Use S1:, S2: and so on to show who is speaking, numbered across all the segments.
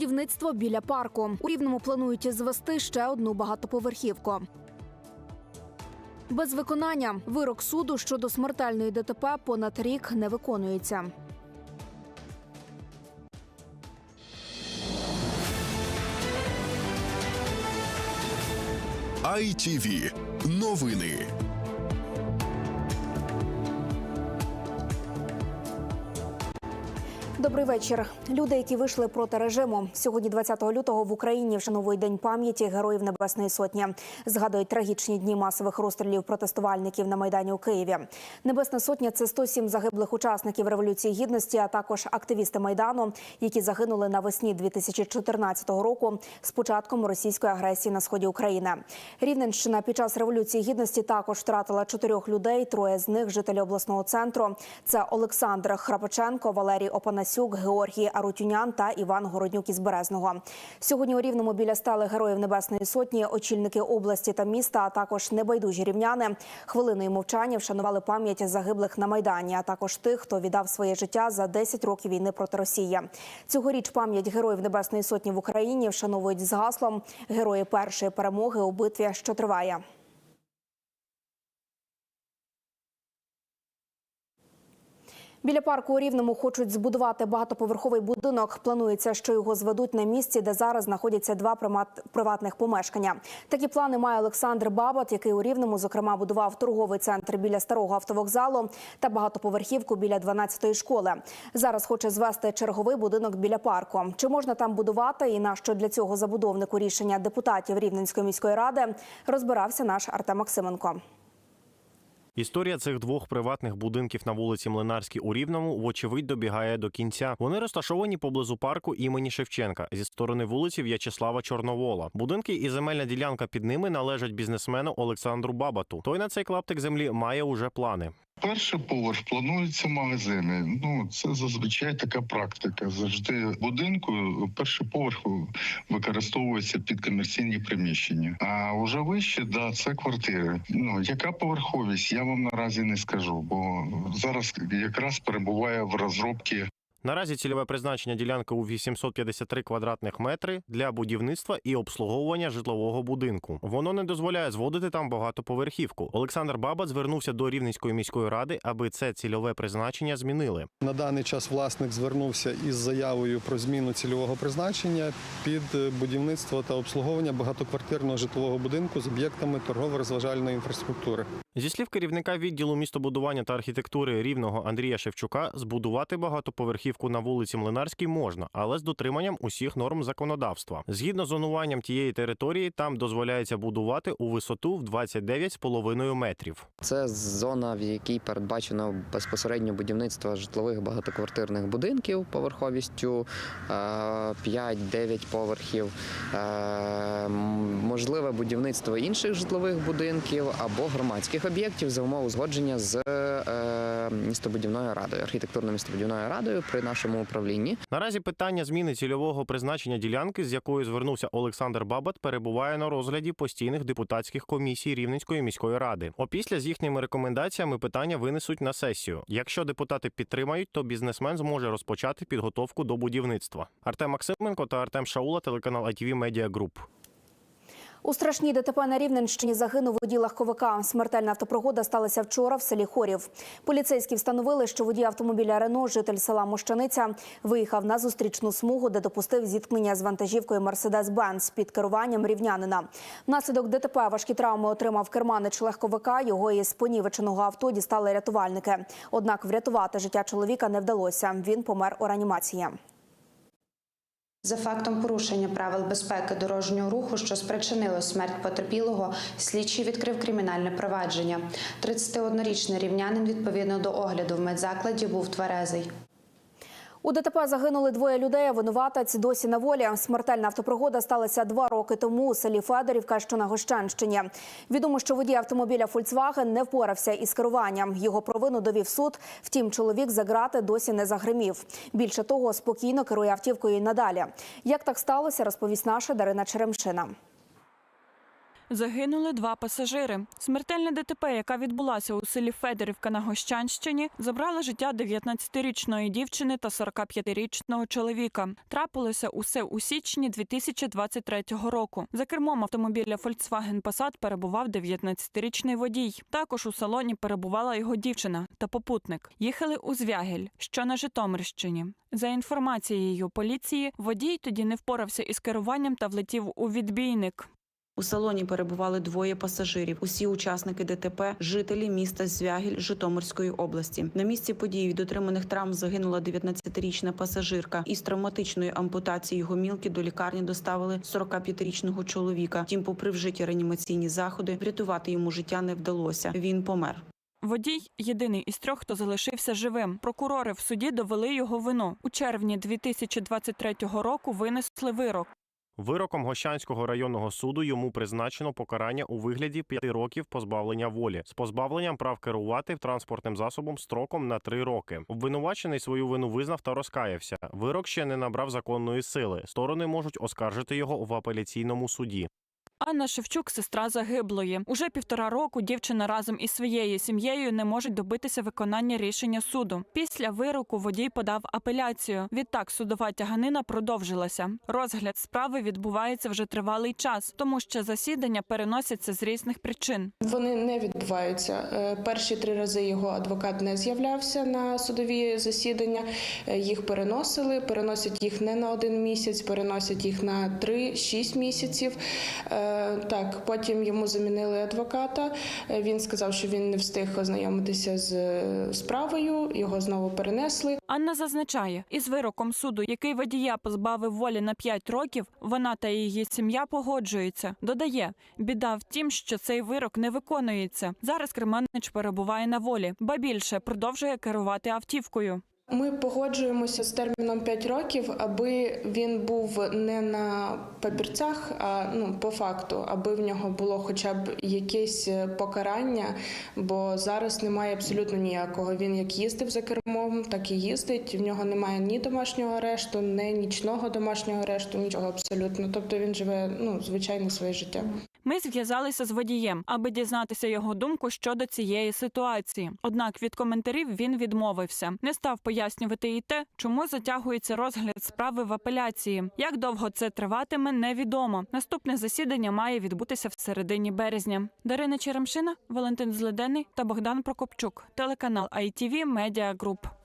S1: Будівництво біля парку. У рівному планують звести ще одну багатоповерхівку. Без виконання вирок суду щодо смертельної ДТП понад рік не виконується.
S2: ITV. Новини.
S1: Добрий вечір. Люди, які вийшли проти режиму. Сьогодні, 20 лютого, в Україні вшановують День пам'яті Героїв Небесної Сотні. Згадують трагічні дні масових розстрілів протестувальників на майдані у Києві. Небесна сотня це 107 загиблих учасників революції гідності, а також активісти майдану, які загинули навесні 2014 року з початком російської агресії на сході України. Рівненщина під час революції гідності також втратила чотирьох людей. Троє з них жителі обласного центру. Це Олександр Храпоченко, Валерій Опанасюк, Георгій Арутюнян та Іван Городнюк із Березного. Сьогодні у Рівному біля стели Героїв Небесної Сотні очільники області та міста, а також небайдужі рівняни хвилиною мовчання вшанували пам'ять загиблих на майдані, а також тих, хто віддав своє життя за 10 років війни проти Росії. Цьогоріч пам'ять Героїв Небесної Сотні в Україні вшановують з гаслом Герої першої перемоги у битві, що триває. Біля парку у Рівному хочуть збудувати багатоповерховий будинок. Планується, що його зведуть на місці, де зараз знаходяться два приватних помешкання. Такі плани має Олександр Бабат, який у Рівному, зокрема, будував торговий центр біля старого автовокзалу та багатоповерхівку біля 12-ї школи. Зараз хоче звести черговий будинок біля парку. Чи можна там будувати і на що для цього забудовнику рішення депутатів Рівненської міської ради розбирався наш Артем Максименко.
S3: Історія цих двох приватних будинків на вулиці Млинарській у Рівному, вочевидь, добігає до кінця. Вони розташовані поблизу парку імені Шевченка зі сторони вулиці В'ячеслава Чорновола. Будинки і земельна ділянка під ними належать бізнесмену Олександру Бабату. Той на цей клаптик землі має уже плани.
S4: Перший поверх плануються магазини. Ну це зазвичай така практика. Завжди будинку перший поверх використовується під комерційні приміщення. А вже вище, да, це квартири. Ну яка поверховість, я вам наразі не скажу, бо зараз якраз перебуває в розробці
S3: Наразі цільове призначення ділянки у 853 квадратних метри для будівництва і обслуговування житлового будинку. Воно не дозволяє зводити там багатоповерхівку. Олександр Бабат звернувся до Рівненської міської ради, аби це цільове призначення змінили.
S5: На даний час власник звернувся із заявою про зміну цільового призначення під будівництво та обслуговування багатоквартирного житлового будинку з об'єктами торгово-розважальної інфраструктури.
S3: Зі слів керівника відділу містобудування та архітектури рівного Андрія Шевчука, збудувати багатоповерхівку на вулиці Млинарській можна, але з дотриманням усіх норм законодавства. Згідно з зонуванням тієї території, там дозволяється будувати у висоту в 29,5 метрів.
S6: Це зона, в якій передбачено безпосередньо будівництво житлових багатоквартирних будинків поверховістю е, 5-9 поверхів, е, можливе будівництво інших житлових будинків або громадських об'єктів за умов узгодження з е, містобудівною радою, архітектурно-містобудівною радою при нашому управлінні.
S3: Наразі питання зміни цільового призначення ділянки, з якою звернувся Олександр Бабат, перебуває на розгляді постійних депутатських комісій Рівненської міської ради. Опісля з їхніми рекомендаціями питання винесуть на сесію. Якщо депутати підтримають, то бізнесмен зможе розпочати підготовку до будівництва. Артем Максименко та Артем Шаула, телеканал ITV Media Group.
S1: У страшній ДТП на Рівненщині загинув водій легковика. Смертельна автопригода сталася вчора в селі Хорів. Поліцейські встановили, що водій автомобіля Рено, житель села Мощаниця, виїхав на зустрічну смугу, де допустив зіткнення з вантажівкою Мерседес-Бенц під керуванням рівнянина. Внаслідок ДТП важкі травми отримав керманич легковика. Його із понівеченого авто дістали рятувальники. Однак врятувати життя чоловіка не вдалося. Він помер у реанімації.
S7: За фактом порушення правил безпеки дорожнього руху, що спричинило смерть потерпілого, слідчий відкрив кримінальне провадження. 31-річний рівнянин відповідно до огляду в медзакладі був тверезий.
S1: У ДТП загинули двоє людей. Винуватець досі на волі. Смертельна автопригода сталася два роки тому у селі Федорівка, що на Гощанщині. Відомо, що водій автомобіля Фольксваген не впорався із керуванням. Його провину довів суд. Втім, чоловік за грати досі не загримів. Більше того, спокійно керує автівкою і надалі. Як так сталося, розповість наша Дарина Черемшина.
S8: Загинули два пасажири. Смертельне ДТП, яка відбулася у селі Федорівка на Гощанщині, забрала життя 19-річної дівчини та 45-річного чоловіка. Трапилося усе у січні 2023 року. За кермом автомобіля Volkswagen Passat перебував 19-річний водій. Також у салоні перебувала його дівчина та попутник. Їхали у Звягель, що на Житомирщині. За інформацією поліції, водій тоді не впорався із керуванням та влетів у відбійник.
S9: У салоні перебували двоє пасажирів. Усі учасники ДТП – жителі міста Звягіль Житомирської області. На місці події від отриманих травм загинула 19-річна пасажирка. Із травматичною ампутацією гомілки до лікарні доставили 45-річного чоловіка. Втім, попри вжиті реанімаційні заходи, врятувати йому життя не вдалося. Він помер.
S8: Водій єдиний із трьох, хто залишився живим. Прокурори в суді довели його вину. У червні 2023 року винесли вирок.
S3: Вироком Гощанського районного суду йому призначено покарання у вигляді п'яти років позбавлення волі з позбавленням прав керувати транспортним засобом строком на три роки. Обвинувачений свою вину визнав та розкаявся. Вирок ще не набрав законної сили. Сторони можуть оскаржити його в апеляційному суді.
S8: Анна Шевчук, сестра загиблої. Уже півтора року дівчина разом із своєю сім'єю не можуть добитися виконання рішення суду. Після вироку водій подав апеляцію. Відтак судова тяганина продовжилася. Розгляд справи відбувається вже тривалий час, тому що засідання переносяться з різних причин.
S10: Вони не відбуваються. Е, Перші три рази його адвокат не з'являвся на судові засідання. Е, Їх переносили, переносять їх не на один місяць, переносять їх на 3-6 місяців. Е, Так, потім йому замінили адвоката. Е, Він сказав, що він не встиг ознайомитися з е, справою. Його знову перенесли.
S8: Анна зазначає, із вироком суду, який водія позбавив волі на 5 років, вона та її сім'я погоджуються. Додає, біда в тім, що цей вирок не виконується. Зараз Кременнич перебуває на волі, ба більше продовжує керувати автівкою.
S10: Ми погоджуємося з терміном 5 років, аби він був не на папірцях, а ну по факту, аби в нього було хоча б якесь е, покарання, бо зараз немає абсолютно ніякого. Він як їздив за кермом, так і їздить. В нього немає ні домашнього арешту, ні нічного домашнього арешту, нічого абсолютно. Тобто він живе ну звичайне своє життя.
S8: Ми зв'язалися з водієм, аби дізнатися його думку щодо цієї ситуації. Однак від коментарів він відмовився, не став пояснювати і те, чому затягується розгляд справи в апеляції. Як довго це триватиме, невідомо. Наступне засідання має відбутися в середині березня. Дарина Черемшина, Валентин Зледений та Богдан Прокопчук. Телеканал ITV Media Group.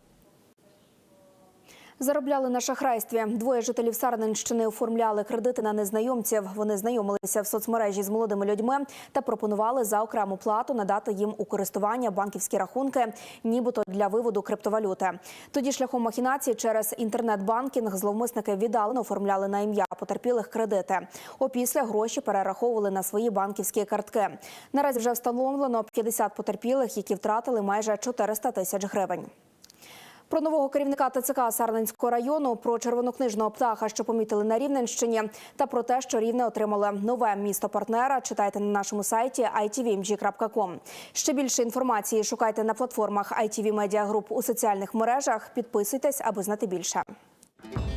S1: Заробляли на шахрайстві. Двоє жителів Сарненщини оформляли кредити на незнайомців. Вони знайомилися в соцмережі з молодими людьми та пропонували за окрему плату надати їм у користування банківські рахунки, нібито для виводу криптовалюти. Тоді шляхом махінації через інтернет-банкінг зловмисники віддалено оформляли на ім'я потерпілих кредити. Опісля гроші перераховували на свої банківські картки. Наразі вже встановлено 50 потерпілих, які втратили майже 400 тисяч гривень. Про нового керівника ТЦК Сарненського району, про червонокнижного птаха, що помітили на Рівненщині, та про те, що рівне отримали нове місто партнера. Читайте на нашому сайті itvmg.com. Ще більше інформації шукайте на платформах ITV Media Group у соціальних мережах. Підписуйтесь, аби знати більше.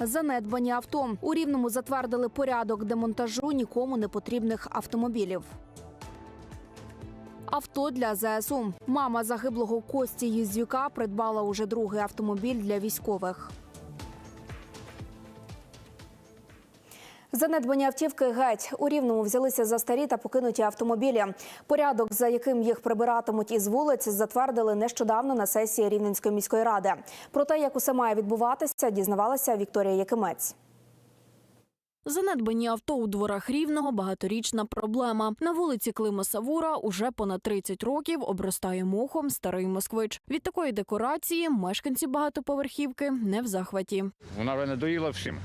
S1: Занедбані авто у рівному затвердили порядок демонтажу нікому не потрібних автомобілів. Авто для ЗСУ. Мама загиблого Кості Юздюка придбала уже другий автомобіль для військових. Занедбані автівки геть у рівному взялися за старі та покинуті автомобілі. Порядок, за яким їх прибиратимуть із вулиць, затвердили нещодавно на сесії Рівненської міської ради. Про те, як усе має відбуватися, дізнавалася Вікторія Якимець.
S11: Занедбані авто у дворах рівного багаторічна проблема. На вулиці Клима Савура уже понад 30 років обростає мохом старий москвич. Від такої декорації мешканці багатоповерхівки не в захваті.
S12: Вона вже надоїла всім.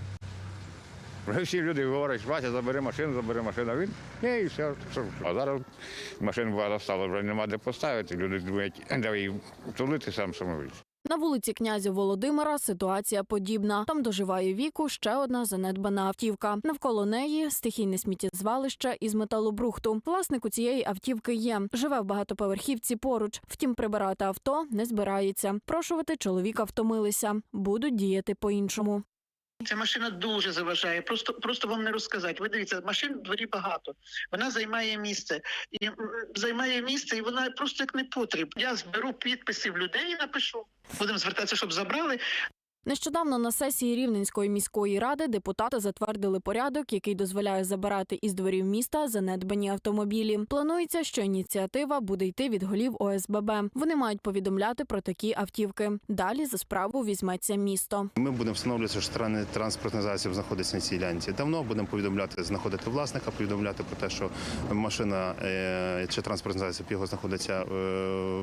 S12: Всі люди говорять, Вася, забери машину, забери машину. А Він ні, і все. А зараз машин багато стало, вже нема де поставити. Люди думають, давай її тулити сам самович.
S11: На вулиці князя Володимира ситуація подібна. Там доживає віку ще одна занедбана автівка. Навколо неї стихійне сміттєзвалище із металобрухту. Власник у цієї автівки є. Живе в багатоповерхівці поруч. Втім, прибирати авто не збирається. Прошувати чоловіка втомилися. Будуть діяти по-іншому.
S13: Ця машина дуже заважає. Просто просто вам не розказати. Ви дивіться, машин в дворі багато. Вона займає місце і займає місце, і вона просто як не потріб. Я зберу підписів людей і напишу. Будемо звертатися, щоб забрали.
S11: Нещодавно на сесії Рівненської міської ради депутати затвердили порядок, який дозволяє забирати із дворів міста занедбані автомобілі. Планується, що ініціатива буде йти від голів ОСББ. Вони мають повідомляти про такі автівки. Далі за справу візьметься місто.
S14: Ми будемо встановлювати, що транспортний засіб знаходиться на цій ділянці. Давно будемо повідомляти, знаходити власника, повідомляти про те, що машина е, чи транспортний засіб його знаходиться е,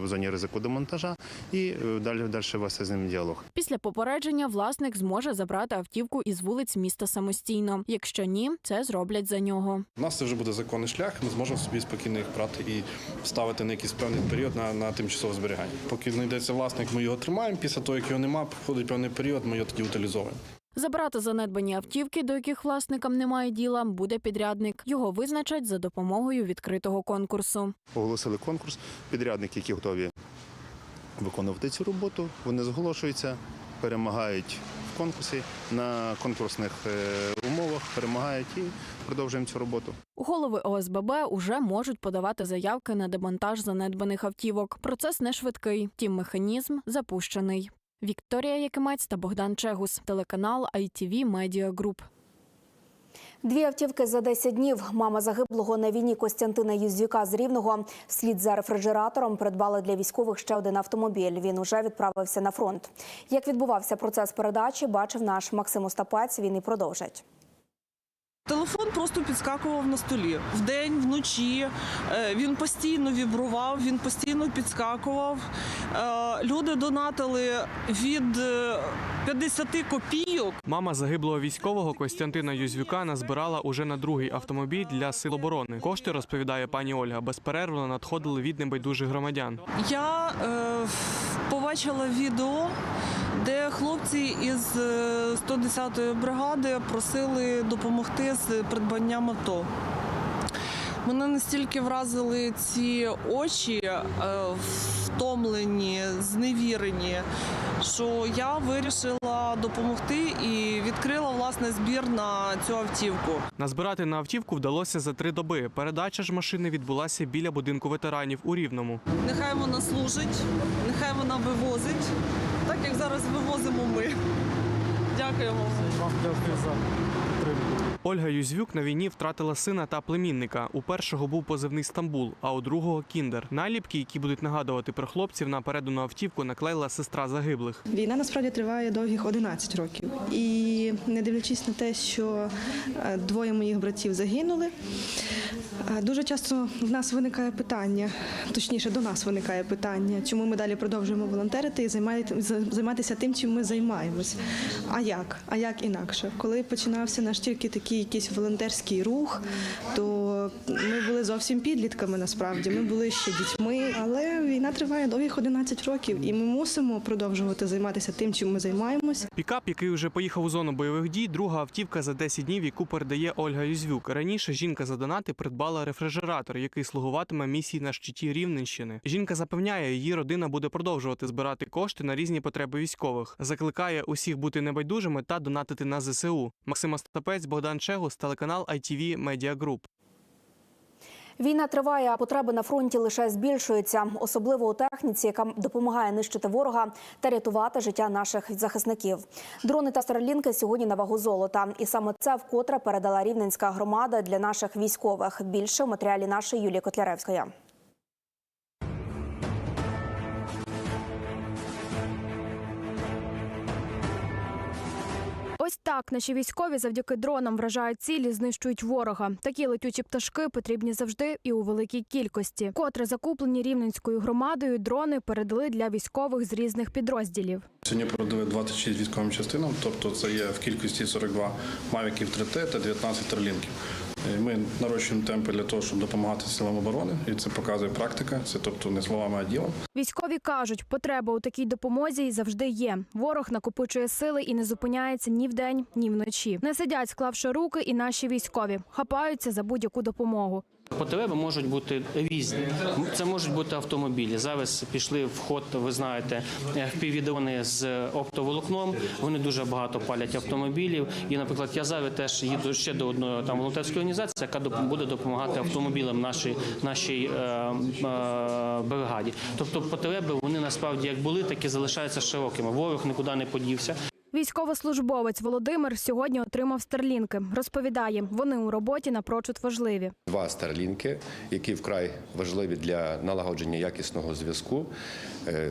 S14: в зоні ризику демонтажа, і е, далі далі вести з ним діалог.
S11: Після попередження власник зможе забрати автівку із вулиць міста самостійно. Якщо ні, це зроблять за нього.
S15: У нас це вже буде законний шлях. Ми зможемо собі спокійно їх брати і ставити на якийсь певний період на, на тимчасове зберігання. Поки знайдеться власник, ми його тримаємо. Після того, як його немає, проходить певний період, ми його тоді утилізовуємо.
S11: Забрати занедбані автівки, до яких власникам немає діла, буде підрядник. Його визначать за допомогою відкритого конкурсу.
S14: Оголосили конкурс. Підрядники, які готові виконувати цю роботу, вони зголошуються, перемагають в конкурсі на конкурсних е, умовах, перемагають і продовжуємо цю роботу.
S11: Голови ОСББ уже можуть подавати заявки на демонтаж занедбаних автівок. Процес не швидкий, втім механізм запущений. Вікторія Якимець та Богдан Чегус, телеканал ITV Media Group.
S1: Дві автівки за 10 днів. Мама загиблого на війні Костянтина Юздюка з Рівного. Слід за рефрижератором придбали для військових ще один автомобіль. Він уже відправився на фронт. Як відбувався процес передачі, бачив наш Максим Остапець. Він і продовжить.
S16: Телефон просто підскакував на столі вдень, вночі. Е, Він постійно вібрував, він постійно підскакував. Е, Люди донатили від е, 50 копійок.
S17: Мама загиблого військового Костянтина Юзвюка назбирала уже на другий автомобіль для сил оборони. Кошти розповідає пані Ольга. Безперервно надходили від небайдужих громадян.
S16: Я е, побачила відео, де хлопці із е, 110-ї бригади просили допомогти з придбанням авто. Мене настільки вразили ці очі, е, втомлені, зневірені, що я вирішила допомогти і відкрила власне збір на цю автівку.
S17: Назбирати на автівку вдалося за три доби. Передача ж машини відбулася біля будинку ветеранів у Рівному.
S16: Нехай вона служить, нехай вона вивозить, як зараз вивозимо ми. Дякуємо. Вам дякую за.
S17: Ольга Юзвюк на війні втратила сина та племінника. У першого був позивний Стамбул, а у другого кіндер. Наліпки, які будуть нагадувати про хлопців на передану автівку, наклеїла сестра загиблих.
S18: Війна насправді триває довгих 11 років. І не дивлячись на те, що е, двоє моїх братів загинули, е, дуже часто в нас виникає питання, точніше, до нас виникає питання, чому ми далі продовжуємо волонтерити і займатися тим, чим ми займаємось. А як? А як інакше? Коли починався наш тільки такий якийсь волонтерський рух, то ми були зовсім підлітками насправді. Ми були ще дітьми, але війна триває довгих 11 років, і ми мусимо продовжувати займатися тим, чим ми займаємось.
S17: Пікап, який вже поїхав у зону бойових дій, друга автівка за 10 днів, яку передає Ольга Юзвюк. Раніше жінка за донати придбала рефрижератор, який слугуватиме місії на щиті Рівненщини. Жінка запевняє, її родина буде продовжувати збирати кошти на різні потреби військових. Закликає усіх бути небайдужими та донатити на ЗСУ. Максим Остапець, Богдан Чегус, телеканал ITV Media Group.
S1: Війна триває, а потреби на фронті лише збільшуються, особливо у техніці, яка допомагає нищити ворога та рятувати життя наших захисників. Дрони та старлінки сьогодні на вагу золота, і саме це вкотре передала рівненська громада для наших військових. Більше в матеріалі нашої Юлії Котляревської.
S11: Так
S15: наші військові завдяки дронам вражають цілі, знищують ворога. Такі летючі пташки потрібні завжди і у великій кількості. Котре закуплені рівненською громадою дрони передали для військових з різних підрозділів.
S10: Сьогодні передали 26 військовим частинам, тобто це є в кількості 42 мавіків 3Т та 19 терлінків. Е, Ми нарощуємо темпи для того, щоб допомагати силам оборони, і це показує практика. Це тобто не словами, а ділом.
S15: Військові кажуть, потреба у такій допомозі завжди є. Ворог накопичує сили і не зупиняється ні вдень, ні вночі. Не сидять, склавши руки, і наші військові хапаються за будь-яку допомогу.
S19: Потреби можуть бути різні. Це можуть бути автомобілі. Зараз пішли в ход, ви знаєте, впівдрони з оптоволокном. Вони дуже багато палять автомобілів. І, наприклад, я зараз теж їду ще до одної там волонтерської організації, яка буде допомагати автомобілям нашій нашій е, е, бригаді. Тобто потреби вони насправді як були, так і залишаються широкими. Ворог нікуди не подівся.
S15: Військовослужбовець Володимир сьогодні отримав старлінки. Розповідає, вони у роботі напрочуд важливі.
S20: Два старлінки, які вкрай важливі для налагодження якісного зв'язку, е,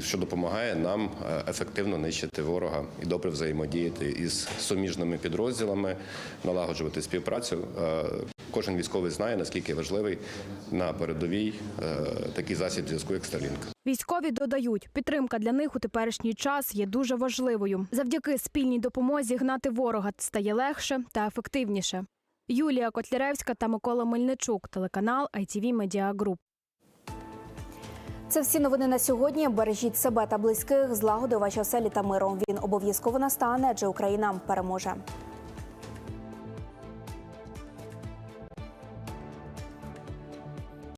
S20: що допомагає нам е, ефективно нищити ворога і добре взаємодіяти із суміжними підрозділами, налагоджувати співпрацю. Е, Кожен військовий знає наскільки важливий на передовій такий засіб зв'язку, як старлінк.
S15: Військові додають, підтримка для них у теперішній час є дуже важливою. Завдяки спільній допомозі гнати ворога стає легше та ефективніше. Юлія Котляревська та Микола Мельничук, телеканал ITV Media Group.
S1: Це всі новини на сьогодні. Бережіть себе та близьких, злагоди ваші оселі та миру. Він обов'язково настане, адже Україна переможе.